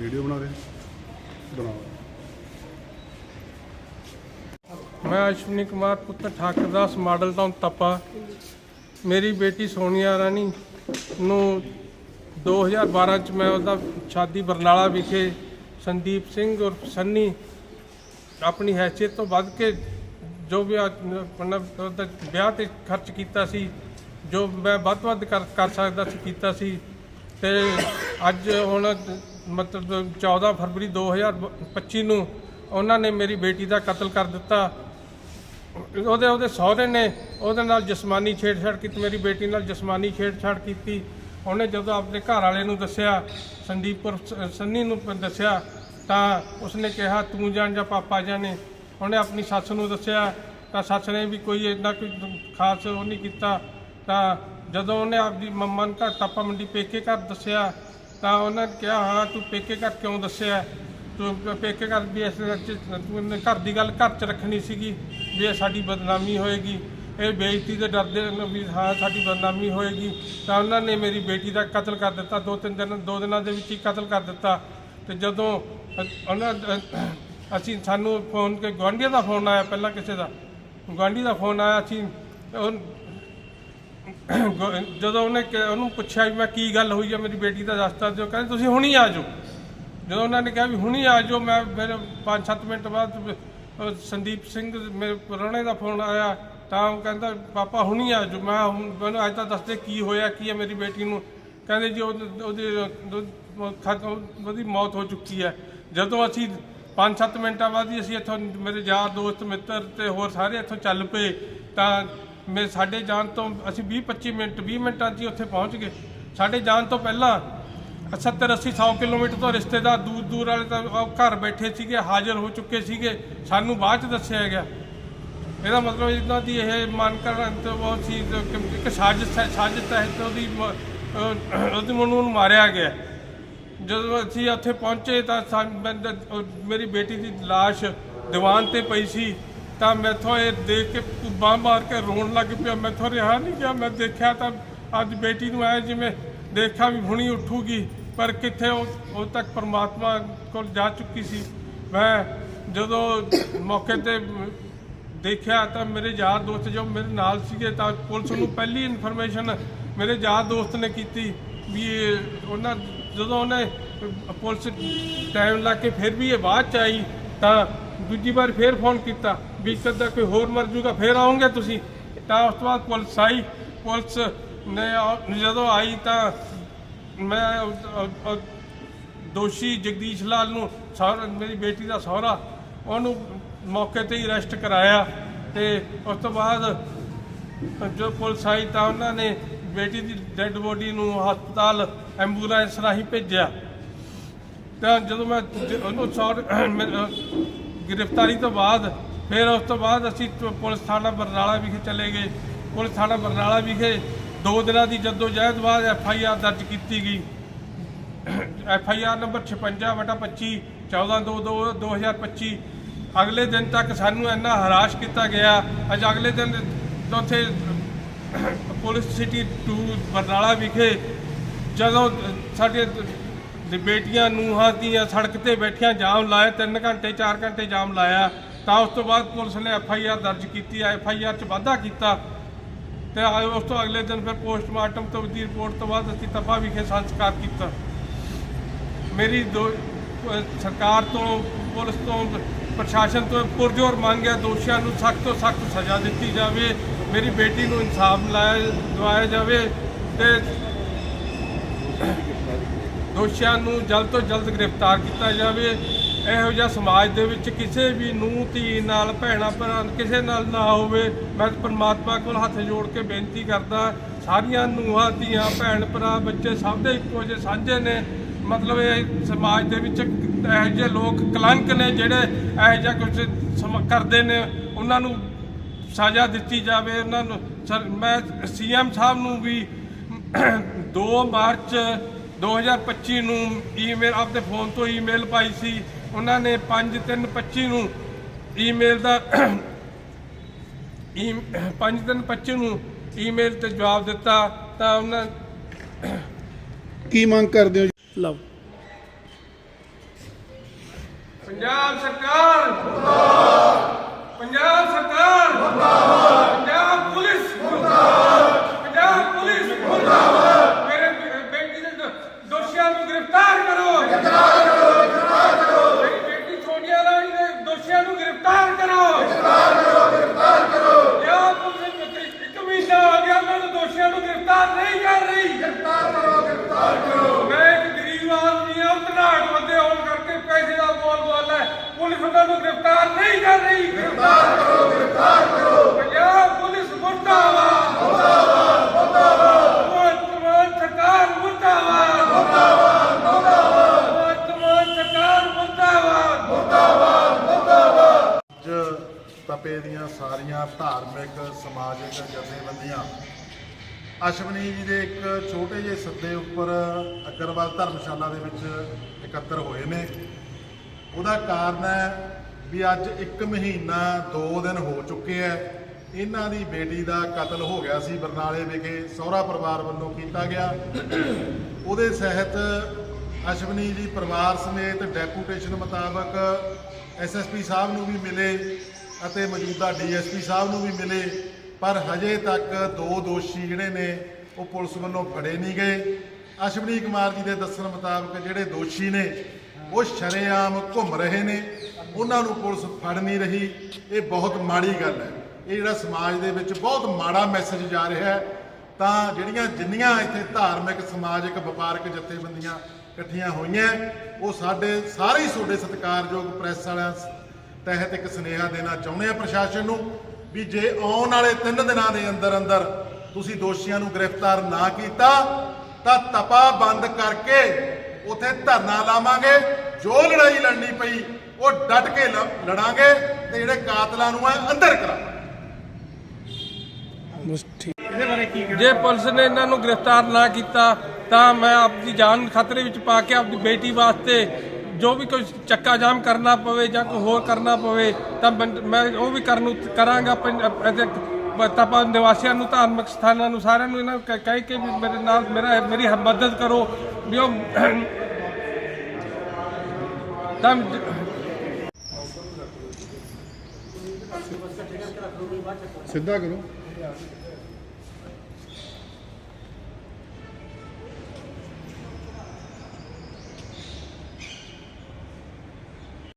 Video ਬਣਾ ਰਹੇ ਬਣਾਓ ਮੈਂ ਅਸ਼ਵਨੀ ਕੁਮਾਰ ਪੁੱਤਰ ਠਾਕਰਦਾਸ ਮਾਡਲ ਟਾਊਨ ਤਪਾ। ਮੇਰੀ ਬੇਟੀ ਸੋਨੀਆ ਰਾਣੀ ਨੂੰ 2012 ਚ ਮੈਂ ਉਹਦਾ ਸ਼ਾਦੀ ਬਰਨਾਲਾ ਵਿਖੇ ਸੰਦੀਪ ਸਿੰਘ ਔਰ ਸੰਨੀ ਆਪਣੀ ਹੈਸੀਅਤ ਤੋਂ ਵੱਧ ਕੇ ਜੋ ਵੀ ਆ- ਉਹਦਾ ਵਿਆਹ ਤੇ ਖਰਚ ਕੀਤਾ ਸੀ, ਜੋ ਮੈਂ ਵੱਧ ਵੱਧ ਕਰ ਕਰ ਸਕਦਾ ਸੀ, ਕੀਤਾ ਸੀ। ਤੇ ਅੱਜ ਹੁਣ ਮਤਲਬ 14 ਫਰਵਰੀ 2025 ਨੂੰ ਉਹਨਾਂ ਨੇ ਮੇਰੀ ਬੇਟੀ ਦਾ ਕਤਲ ਕਰ ਦਿੱਤਾ। ਉਹਦੇ ਉਹਦੇ ਸਹੁਰੇ ਨੇ ਉਹਦੇ ਨਾਲ ਜਿਸਮਾਨੀ ਛੇੜਛਾੜ ਕੀਤੀ, ਮੇਰੀ ਬੇਟੀ ਨਾਲ ਜਿਸਮਾਨੀ ਛੇੜਛਾੜ ਕੀਤੀ। ਉਹਨੇ ਜਦੋਂ ਆਪਣੇ ਘਰ ਵਾਲੇ ਨੂੰ ਦੱਸਿਆ ਸੰਦੀਪ ਸ- ਸੰਨੀ ਨੂੰ ਦੱਸਿਆ, ਤਾਂ ਉਸਨੇ ਕਿਹਾ, ਤੂੰ ਜਾਣ ਜਾਂ ਪਾਪਾ ਜਾਣੇ। ਉਹਨੇ ਆਪਣੀ ਸੱਸ ਨੂੰ ਦੱਸਿਆ, ਤਾਂ ਸੱਸ ਨੇ ਵੀ ਕੋਈ ਇੰਨਾ ਕੋਈ ਖਾਸ ਉਹ ਨਹੀਂ ਕੀਤਾ। ਤਾਂ ਜਦੋਂ ਉਹਨੇ ਆਪਦੀ ਮੰਮਾ ਨੂੰ ਘਰ ਤਾਪਾ ਮੰਡੀ ਪੇਕੇ ਘਰ ਦੱਸਿਆ ਤਾਂ ਉਹਨਾਂ ਨੇ ਕਿਹਾ, ਹਾਂ, ਤੂੰ ਪੇਕੇ ਘਰ ਕਿਉਂ ਦੱਸਿਆ? ਤੂੰ ਪ- ਪੇਕੇ ਘਰ ਵੀ ਇਸ ਵਿੱਚ ਤੂੰ ਇਹਨੇ ਘਰ ਦੀ ਗੱਲ ਘਰ 'ਚ ਰੱਖਣੀ ਸੀਗੀ ਵੀ ਇਹ ਸਾਡੀ ਬਦਨਾਮੀ ਹੋਏਗੀ। ਇਹ ਬੇਇੱਜ਼ਤੀ ਦੇ ਡਰਦੇ ਨੇ ਵੀ, ਹਾਂ, ਸਾਡੀ ਬਦਨਾਮੀ ਹੋਏਗੀ। ਤਾਂ ਉਹਨਾਂ ਨੇ ਮੇਰੀ ਬੇਟੀ ਦਾ ਕਤਲ ਕਰ ਦਿੱਤਾ, ਦੋ ਤਿੰਨ ਦਿਨ, ਦੋ ਦਿਨਾਂ ਦੇ ਵਿੱਚ ਹੀ ਕਤਲ ਕਰ ਦਿੱਤਾ। ਤੇ ਜਦੋਂ ਅ- ਉਹਨਾਂ ਅ- ਅਸੀਂ ਸਾਨੂੰ ਫੋਨ ਕੇ, ਗੁਆਂਢੀਆਂ ਦਾ ਫੋਨ ਆਇਆ ਪਹਿਲਾਂ ਕਿਸੇ ਦਾ। ਗੁਆਂਢੀ ਦਾ ਫੋਨ ਆਇਆ, ਅਸੀਂ ਉਹ ਜਦੋਂ ਉਹਨੇ ਕਿ- ਉਹਨੂੰ ਪੁੱਛਿਆ ਵੀ ਮੈਂ ਕੀ ਗੱਲ ਹੋਈ ਆ, ਮੇਰੀ ਬੇਟੀ ਦਾ ਰਸਤਾ ਦਿਓ। ਕਹਿੰਦੇ, ਤੁਸੀਂ ਹੁਣੀ ਆ ਜਾਓ। ਜਦੋਂ ਉਹਨਾਂ ਨੇ ਕਿਹਾ ਵੀ ਹੁਣੀ ਆ ਜਾਓ, ਮੈਂ ਫਿਰ 5-7 ਮਿੰਟ ਬਾਅਦ ਉਹ ਸੰਦੀਪ ਸਿੰਘ ਮੇਰੇ ਪ੍ਰਾਹੁਣੇ ਦਾ ਫੋਨ ਆਇਆ। ਤਾਂ ਉਹ ਕਹਿੰਦਾ, ਪਾਪਾ, ਹੁਣੀ ਆ ਜਾਓ। ਮੈਂ ਹੁਣ- ਮੈਨੂੰ ਅੱਜ ਤਾਂ ਦੱਸਦੇ ਕੀ ਹੋਇਆ, ਕੀ ਹੈ ਮੇਰੀ ਬੇਟੀ ਨੂੰ। ਕਹਿੰਦੇ ਜੀ, ਉਹ- ਉਹਦੀ ਉਹ ਖਤਮ ਉਹਦੀ ਮੌਤ ਹੋ ਚੁੱਕੀ ਹੈ ਜਦੋਂ ਅਸੀਂ 5-7 ਮਿੰਟਾਂ ਬਾਅਦ ਹੀ ਅਸੀਂ ਇੱਥੋਂ ਮੇਰੇ ਯਾਰ, ਦੋਸਤ, ਮਿੱਤਰ ਤੇ ਹੋਰ ਸਾਰੇ ਇੱਥੋਂ ਚੱਲ ਪਏ, ਤਾਂ ਮੇ ਸਾਡੇ ਜਾਣ ਤੋਂ ਅਸੀਂ 20-25 ਮਿੰਟ 20 ਮਿੰਟਾਂ 'ਚ ਹੀ ਉੱਥੇ ਪਹੁੰਚ ਗਏ। ਸਾਡੇ ਜਾਣ ਤੋਂ ਪਹਿਲਾਂ 70 80 100 ਕਿਲੋਮੀਟਰ ਤੋਂ ਰਿਸ਼ਤੇਦਾਰ ਦੂਰ ਦੂਰ ਵਾਲੇ ਤਾਂ ਉਹ ਘਰ ਬੈਠੇ ਸੀਗੇ, ਹਾਜ਼ਰ ਹੋ ਚੁੱਕੇ ਸੀਗੇ। ਸਾਨੂੰ ਬਾਅਦ ਚ ਦੱਸਿਆ ਗਿਆ। ਇਹਦਾ ਮਤਲਬ ਇਹਨਾਂ ਦੀ ਇਹ ਮਨ ਕਰਨ ਤੋਂ ਬਹੁਤ ਸੀ ਇੱਕ ਸਾਜ਼ਿਸ਼ ਹੈ, ਸਾਜ਼ਿਸ਼ ਤਹਿਤ ਉਹਦੀ ਉਹਦੀ ਮਨੂੰ ਨੂੰ ਮਾਰਿਆ ਗਿਆ। ਜਦੋਂ ਅਸੀਂ ਉੱਥੇ ਪਹੁੰਚੇ ਤਾਂ ਮੇਰੀ ਬੇਟੀ ਦੀ ਲਾਸ਼ ਦੀਵਾਨ ਤੇ ਪਈ ਸੀ। ਤਾਂ ਮੈਥੋਂ ਇਹ ਦੇਖ ਕੇ ਬਾਂਹ ਮਾਰ ਕੇ ਰੋਣ ਲੱਗ ਪਿਆ। ਮੈਥੋਂ ਰਿਹਾ ਨਹੀਂ ਗਿਆ। ਮੈਂ ਦੇਖਿਆ ਤਾਂ ਅੱਜ ਬੇਟੀ ਨੂੰ ਆਇਆ ਜਿਵੇਂ ਦੇਖਿਆ ਵੀ ਹੁਣੀ ਉੱਠੂਗੀ, ਪਰ ਕਿੱਥੇ ਉਹ ਉਹ ਤੱਕ ਪਰਮਾਤਮਾ ਕੋਲ ਜਾ ਚੁੱਕੀ ਸੀ। ਮੈਂ ਜਦੋਂ ਮੌਕੇ ਤੇ ਦੇਖਿਆ ਤਾਂ ਮੇਰੇ ਯਾਰ ਦੋਸਤ ਜੋ ਮੇਰੇ ਨਾਲ ਸੀਗੇ ਤਾਂ ਪੁਲਿਸ ਨੂੰ ਪਹਿਲੀ ਇਨਫੋਰਮੇਸ਼ਨ ਮੇਰੇ ਯਾਰ ਦੋਸਤ ਨੇ ਕੀਤੀ ਵੀ ਉਹਨਾਂ, ਜਦੋਂ ਉਹਨੇ ਪੁਲਿਸ ਟਾਈਮ ਲਾ ਕੇ ਫਿਰ ਵੀ ਇਹ ਬਾਅਦ ਚ ਆਈ ਤਾਂ ਦੂਜੀ ਵਾਰ ਫੇਰ ਫੋਨ ਕੀਤਾ ਵੀ ਕਦਾ ਕੋਈ ਹੋਰ ਮਰ ਜੂਗਾ, ਫੇਰ ਆਉਂਗੇ ਤੁਸੀਂ? ਤਾਂ ਉਸ ਤੋਂ ਬਾਅਦ ਪੁਲਿਸ ਆਈ। ਪੁਲਿਸ ਨੇ ਆ- ਜਦੋਂ ਆਈ ਤਾਂ ਮੈਂ ਉਹ- ਉਹ- ਦੋਸ਼ੀ ਜਗਦੀਸ਼ ਲਾਲ ਨੂੰ ਸਹੁਰਾ ਮੇਰੀ ਬੇਟੀ ਦਾ ਸਹੁਰਾ, ਉਹਨੂੰ ਮੌਕੇ ਤੇ ਹੀ ਅਰੈਸਟ ਕਰਾਇਆ ਤੇ ਉਸ ਤੋਂ ਬਾਅਦ ਜੋ ਪੁਲਿਸ ਆਈ ਤਾਂ ਉਹਨਾਂ ਨੇ ਬੇਟੀ ਦੀ ਡੈੱਡ ਬੋਡੀ ਨੂੰ ਹਸਪਤਾਲ ਐਂਬੂਲੈਂਸ ਰਾਹੀਂ ਭੇਜਿਆ। ਤਾਂ ਜਦੋਂ ਮੈਂ ਜ- ਉਹਨੂੰ ਸੌਰ ਗ੍ਰਿਫਤਾਰੀ ਤੋਂ ਬਾਅਦ, ਫਿਰ ਉਸ ਤੋਂ ਬਾਅਦ ਅਸੀਂ ਪੁਲਿਸ ਥਾਣਾ ਬਰਨਾਲਾ ਵਿਖੇ ਚਲੇ ਗਏ। ਪੁਲਿਸ ਥਾਣਾ ਬਰਨਾਲਾ ਵਿਖੇ ਦੋ ਦਿਨਾਂ ਦੀ ਜਦੋਜਹਿਦ ਬਾਅਦ ਐਫ ਆਈ ਆਰ ਦਰਜ ਕੀਤੀ ਗਈ। ਐਫ ਆਈ ਆਰ ਨੰਬਰ 56 ਵਟਾ 25 14 2 2025 ਅਗਲੇ ਦਿਨ ਤੱਕ ਸਾਨੂੰ ਇੰਨਾ ਹਰਾਸ਼ ਕੀਤਾ ਗਿਆ। ਅੱਜ ਅਗਲੇ ਦਿਨ ਉੱਥੇ ਪੁਲਿਸ ਸਿਟੀ 2 ਬਰਨਾਲਾ ਵਿਖੇ ਜਦੋਂ ਸਾਡੇ ਬੇਟੀਆਂ ਨੂੰਹਾਂ ਦੀਆਂ ਸੜਕ ਤੇ ਬੈਠੀਆਂ ਜਾਮ ਲਾਇਆ 3 ਘੰਟੇ 4 ਘੰਟੇ ਜਾਮ ਲਾਇਆ। ਤਾਂ ਉਸ ਤੋਂ ਬਾਅਦ ਪੁਲਿਸ ਨੇ ਐਫ ਆਈ ਆਰ ਦਰਜ ਕੀਤੀ ਐਫ ਆਈ ਆਰ 'ਚ ਵਾਧਾ ਕੀਤਾ। ਤੇ ਉਸ ਤੋਂ ਅਗਲੇ ਦਿਨ ਫਿਰ ਪੋਸਟਮਾਰਟਮ ਤੋਂ ਦੀ ਰਿਪੋਰਟ ਤੋਂ ਬਾਅਦ ਅਸੀਂ ਤਫਾ ਵਿਖੇ ਸੰਸਕਾਰ ਕੀਤਾ। ਮੇਰੀ ਦੋ ਸਰਕਾਰ ਤੋਂ, ਪੁਲਿਸ ਤੋਂ, ਪ੍ਰਸ਼ਾਸਨ ਤੋਂ ਪੁਰਜੋਰ ਮੰਗ ਹੈ, ਦੋਸ਼ੀਆਂ ਨੂੰ ਸਖਤ ਤੋਂ ਸਖਤ ਸਜ਼ਾ ਦਿੱਤੀ ਜਾਵੇ, ਮੇਰੀ ਬੇਟੀ ਨੂੰ ਇਨਸਾਫ ਲਾਇਆ, ਦਵਾਇਆ ਜਾਵੇ ਤੇ ਦੋਸ਼ੀਆਂ ਨੂੰ ਜਲਦ ਤੋਂ ਜਲਦ ਗ੍ਰਿਫਤਾਰ ਕੀਤਾ ਜਾਵੇ। ਇਹੋ ਜਿਹਾ ਸਮਾਜ ਦੇ ਵਿੱਚ ਕਿਸੇ ਵੀ ਨੂੰਹ, ਧੀ ਨਾਲ, ਭੈਣਾ, ਭਰਾ ਕਿਸੇ ਨਾਲ ਨਾ ਹੋਵੇ। ਮੈਂ ਪਰਮਾਤਮਾ ਕੋਲ ਹੱਥ ਜੋੜ ਕੇ ਬੇਨਤੀ ਕਰਦਾ, ਸਾਰੀਆਂ ਨੂੰਹਾਂ, ਧੀਆਂ, ਭੈਣ, ਭਰਾ, ਬੱਚੇ ਸਭ ਦੇ ਇੱਕੋ ਜਿਹੇ ਸਾਂਝੇ ਨੇ। ਮਤਲਬ ਇਹ ਸਮਾਜ ਦੇ ਵਿੱਚ ਇਹੋ ਜਿਹੇ ਲੋਕ ਕਲੰਕ ਨੇ ਜਿਹੜੇ ਇਹੋ ਜਿਹਾ ਕੁਝ ਸਮ- ਕਰਦੇ ਨੇ। ਉਹਨਾਂ ਨੂੰ ਸਜ਼ਾ ਦਿੱਤੀ ਜਾਵੇ। ਉਹਨਾਂ ਨੂੰ ਸਰ, ਮੈਂ ਸੀਐਮ ਸਾਹਿਬ ਨੂੰ ਵੀ 2 ਮਾਰਚ 2025 ਨੂੰ ਈਮੇਲ ਆਪਦੇ ਫੋਨ ਤੋਂ ਈਮੇਲ ਪਾਈ ਸੀ। ਉਹਨਾਂ ਨੇ 5/3/25 ਨੂੰ ਈਮੇਲ ਦਾ ਈ 5/3/25 ਨੂੰ ਈਮੇਲ ਤੇ ਜਵਾਬ ਦਿੱਤਾ। ਤਾਂ ਉਹਨਾਂ ਕੀ ਮੰਗ ਕਰਦੇ ਹੋ? ਲਓ। ਪੰਜਾਬ ਸਰਕਾਰ ਤਪੇ ਦੀਆਂ ਸਾਰੀਆਂ ਧਾਰਮਿਕ, ਸਮਾਜਿਕ ਜਥੇਬੰਦੀਆਂ। ਅਸ਼ਵਨੀ ਜੀ ਦੇ ਇੱਕ ਛੋਟੇ ਜਿਹੇ ਸੱਦੇ ਉੱਪਰ ਅਗਰਵਾਲ ਧਰਮਸ਼ਾਲਾ ਦੇ ਵਿੱਚ ਇਕੱਤਰ ਹੋਏ ਨੇ। ਉਹਦਾ ਕਾਰਨ ਹੈ ਵੀ ਅੱਜ 1 ਮਹੀਨਾ 2 ਦਿਨ ਹੋ ਚੁੱਕੇ ਐ। ਇਹਨਾਂ ਦੀ ਬੇਟੀ ਦਾ ਕਤਲ ਹੋ ਗਿਆ ਸੀ ਬਰਨਾਲੇ ਵਿਖੇ, ਸਹੁਰਾ ਪਰਿਵਾਰ ਵੱਲੋਂ ਕੀਤਾ ਗਿਆ। ਉਹਦੇ ਸਹਿਤ ਅਸ਼ਵਨੀ ਜੀ ਪਰਿਵਾਰ ਸਮੇਤ ਡੈਪੂਟੇਸ਼ਨ ਮੁਤਾਬਕ ਐਸਐਸਪੀ ਸਾਹਿਬ ਨੂੰ ਵੀ ਮਿਲੇ। ਅਤੇ ਮੌਜੂਦਾ ਡੀਐਸਪੀ ਸਾਹਿਬ ਨੂੰ ਵੀ ਮਿਲੇ, ਪਰ ਹਜੇ ਤੱਕ ਦੋ ਦੋਸ਼ੀ ਜਿਹੜੇ ਨੇ, ਉਹ ਪੁਲਿਸ ਵੱਲੋਂ ਫੜੇ ਨਹੀਂ ਗਏ। ਅਸ਼ਵਨੀ ਕੁਮਾਰ ਜੀ ਦੇ ਦੱਸਣ ਮੁਤਾਬਕ ਜਿਹੜੇ ਦੋਸ਼ੀ ਨੇ, ਉਹ ਸ਼ਰੇਆਮ ਘੁੰਮ ਰਹੇ ਨੇ। ਉਹਨਾਂ ਨੂੰ ਪੁਲਿਸ ਫੜ ਨਹੀਂ ਰਹੀ। ਇਹ ਬਹੁਤ ਮਾੜੀ ਗੱਲ ਹੈ। ਇਹ ਜਿਹੜਾ ਸਮਾਜ ਦੇ ਵਿੱਚ ਬਹੁਤ ਮਾੜਾ ਮੈਸੇਜ ਜਾ ਰਿਹਾ ਹੈ। ਤਾਂ ਜਿਹੜੀਆਂ ਜਿੰਨੀਆਂ ਇੱਥੇ ਧਾਰਮਿਕ, ਸਮਾਜਿਕ, ਵਪਾਰਕ ਜਥੇਬੰਦੀਆਂ ਇਕੱਠੀਆਂ ਹੋਈਆਂ, ਉਹ ਸਾਡੇ ਸਾਰੇ ਹੀ ਤੁਹਾਡੇ ਸਤਿਕਾਰਯੋਗ ਪ੍ਰੈਸ ਵਾਲਿਆਂ ਤਹਿਤ ਇੱਕ ਸੁਨੇਹਾ ਦੇਣਾ ਚਾਹੁੰਦੇ ਆ ਪ੍ਰਸ਼ਾਸਨ ਨੂੰ ਵੀ ਜੇ ਆਉਣ ਵਾਲੇ 3 ਦਿਨਾਂ ਦੇ ਅੰਦਰ ਅੰਦਰ ਤੁਸੀਂ ਦੋਸ਼ੀਆਂ ਨੂੰ ਗ੍ਰਿਫਤਾਰ ਨਾ ਕੀਤਾ ਤਾਂ ਤਪਾ ਬੰਦ ਕਰਕੇ ਉਥੇ ਧਰਨਾ ਲਾਵਾਂਗੇ। ਜੋ ਲੜਾਈ ਲੜਨੀ ਪਈ ਉਹ ਡਟ ਕੇ ਲੜਾਂਗੇ ਤੇ ਜਿਹੜੇ ਕਾਤਲਾਂ ਨੂੰ ਹੈ ਅੰਦਰ ਕਰਾਂਗੇ ਜੇ ਪੁਲਿਸ ਨੇ ਇਹਨਾਂ ਨੂੰ ਗ੍ਰਿਫਤਾਰ ਨਾ ਕੀਤਾ ਤਾਂ ਮੈਂ ਆਪਣੀ ਜਾਨ ਖਤਰੇ ਵਿੱਚ ਪਾ ਕੇ ਆਪਣੀ ਬੇਟੀ ਵਾਸਤੇ ਜੋ ਵੀ ਕੋਈ ਚੱਕਾ ਜਾਮ ਕਰਨਾ ਪਵੇ ਜਾਂ ਕੋਈ ਹੋਰ ਕਰਨਾ ਪਵੇ, ਤਾਂ ਮੈਂ ਉਹ ਵੀ ਕਰਨ ਨੂੰ ਕਰਾਂਗਾ ਤਪਾ ਨਿਵਾਸੀਆਂ ਨੂੰ, ਧਾਰਮਿਕ ਸਥਾਨਾਂ ਨੂੰ, ਸਾਰਿਆਂ ਨੂੰ ਇਹਨਾਂ ਨੂੰ ਕਹਿ- ਕਹਿ ਕੇ ਵੀ ਮੇਰੇ ਨਾਲ ਮੇਰਾ ਮੇਰੀ ਮਦਦ ਕਰੋ ਵੀ ਉਹ ਤਾਂ ਸਿੱਧਾ ਕਰੋ।